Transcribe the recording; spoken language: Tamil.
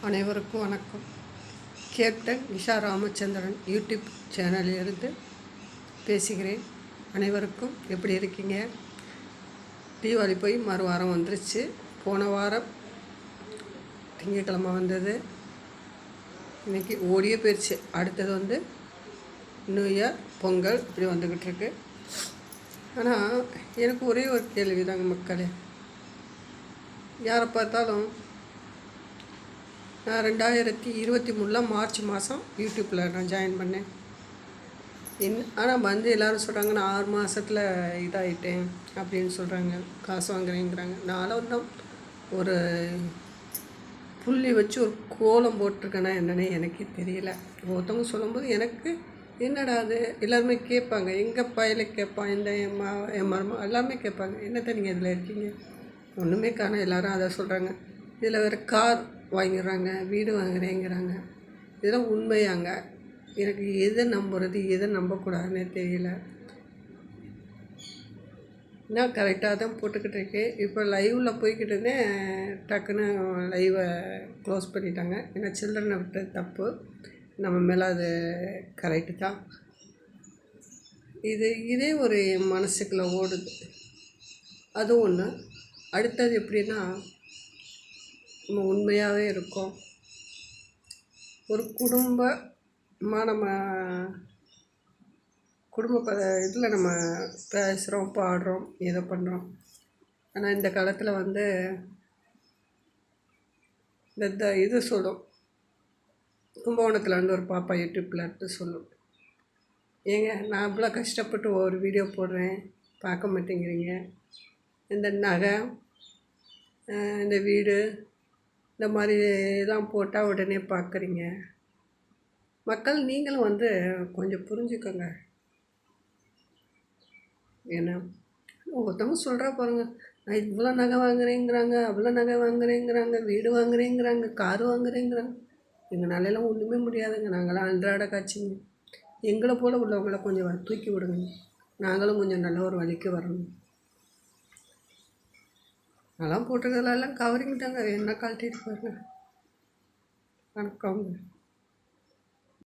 அனைவருக்கும் வணக்கம். கேப்டன் விஷா ராமச்சந்திரன் யூடியூப் சேனலிலிருந்து பேசுகிறேன். அனைவருக்கும் எப்படி இருக்கீங்க? தீபாவளி போய் மறு வாரம் வந்துருச்சு. போன வாரம் திங்கட்கிழமை வந்தது. இன்றைக்கி ஓடியே போயிடுச்சு அடுத்தது வந்து நியூ இயர் பொங்கல் இப்படி வந்துக்கிட்டு இருக்கு. ஆனால் எனக்கு ஒரே ஒரு கேள்வி தாங்க மக்களே. யாரை பார்த்தாலும் நான் ரெண்டாயிரத்தி இருபத்தி மூணில் மார்ச் மாதம் யூடியூப்பில் நான் ஜாயின் பண்ணேன். என் ஆனால் வந்து எல்லோரும் சொல்கிறாங்க நான் ஆறு மாதத்தில் இதாகிட்டேன் அப்படின்னு சொல்கிறாங்க காசு வாங்குறேங்கிறாங்க நானும் தான் ஒரு புள்ளி வச்சு ஒரு கோலம் போட்டிருக்கேன்னா என்னன்னு எனக்கே தெரியல. ஒருத்தவங்க சொல்லும்போது எனக்கு என்னடா அது? எல்லாருமே கேட்பாங்க. எங்கள் பையில கேட்பான் இந்த என் மா என் மருமா எல்லாமே கேட்பாங்க. என்னத்த நீங்கள் இதில் இருக்கீங்க? ஒன்றுமே காணோம். எல்லாரும் அதை சொல்கிறாங்க இதில் வேறு கார் வாங்கிடுறாங்க வீடு வாங்குறேங்கிறாங்க. இதெல்லாம் உண்மையாங்க. எனக்கு எதை நம்புறது எதை நம்பக்கூடாதுன்னே தெரியல. நான் கரெக்டாக தான் போட்டுக்கிட்டு இருக்கேன் இப்போ லைவில் போய்கிட்டு இருந்தேன். டக்குன்னு லைவை க்ளோஸ் பண்ணிட்டாங்க. ஏன்னா சில்ட்ரனை விட்டு தப்பு. நம்ம மேலே அது கரெக்டு தான். இது இதே ஒரு மனசுக்குள்ளே ஓடுது. அது ஒன்று அடுத்தது எப்படின்னா நம்ம உண்மையாகவே இருக்கோம். ஒரு குடும்பமாக நம்ம குடும்ப ப இதில் நம்ம பேசுகிறோம் பாடுறோம் இதை பண்ணுறோம் ஆனால் இந்த காலத்தில் வந்து இந்த இது சொல்லும். கும்பகோணத்தில் வந்து ஒரு பாப்பா யூடியூப்பில் எடுத்து சொல்லும். ஏங்க நான் இவ்வளோ கஷ்டப்பட்டு ஒரு வீடியோ போடுறேன் பார்க்க மாட்டேங்கிறீங்க. இந்த நகை இந்த வீடு இந்த மாதிரி தான் போட்டால் உடனே பார்க்குறீங்க. மக்கள் நீங்களும் வந்து கொஞ்சம் புரிஞ்சுக்கோங்க. ஏன்னா ஒருத்தவங்க சொல்கிறா பாருங்க. நான் இவ்வளோ நகை வாங்குறேங்கிறாங்க அவ்வளோ நகை வாங்குறேங்கிறாங்க வீடு வாங்குறேங்கிறாங்க கார் வாங்குறேங்கிறாங்க. எங்களாலெல்லாம் ஒன்றுமே முடியாதுங்க. நாங்களாம் அன்றாட காட்சிங்க. எங்களை போல் உள்ளவங்கள கொஞ்சம் தூக்கி விடுங்க. நாங்களும் கொஞ்சம் நல்ல ஒரு வழிக்கு வரணும். அதெல்லாம் போட்டிருக்கிறதெல்லாம் கவரிங் தாங்க. என்ன கழட்டிட்டு பாருங்க. வணக்கங்க